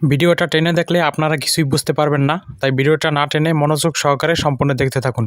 ভিডিওটা টেনে দেখলে আপনারা কিছুই বুঝতে পারবেন না, তাই ভিডিওটা না টেনে মনোযোগ সহকারে সম্পূর্ণ দেখতে থাকুন।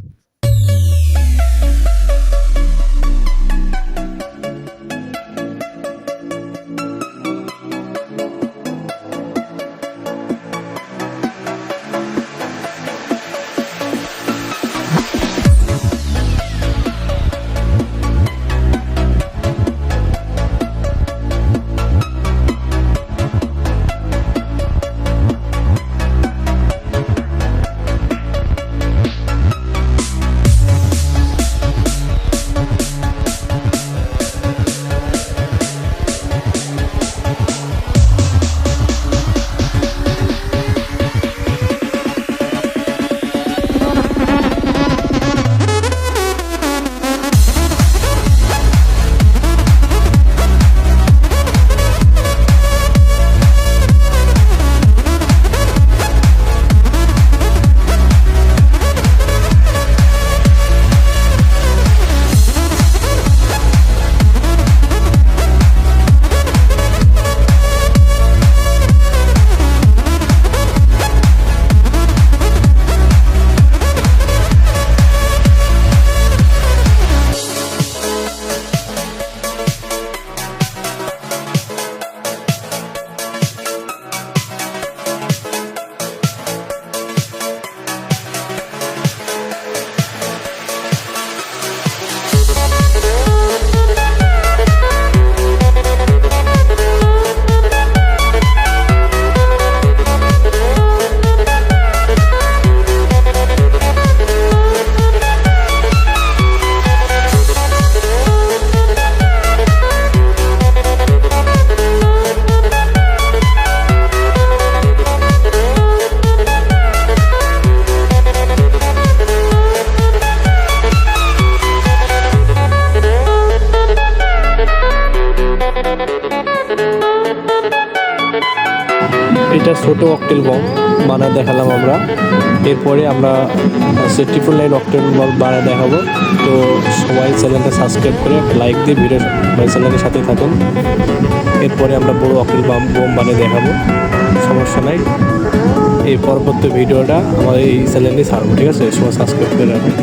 এটা ছোট অকটেল বম বানা দেখালাম আমরা। এরপরে আমরা ট্রিপল নাইন অকটেল বম বানা দেখাবো। তো সবাই চ্যানেলটা সাবস্ক্রাইব করে লাইক দিয়ে ভিডিও চ্যানেলের সাথে থাকুন। এরপরে আমরা বড় অকটেল বাম বোম বানিয়ে দেখাবো। সমস্যা নাই। এই পরবর্তী ভিডিওটা আমাদের এই চ্যানেলে ছাড়বো, ঠিক আছে? সবাই সাবস্ক্রাইব করে রাখুন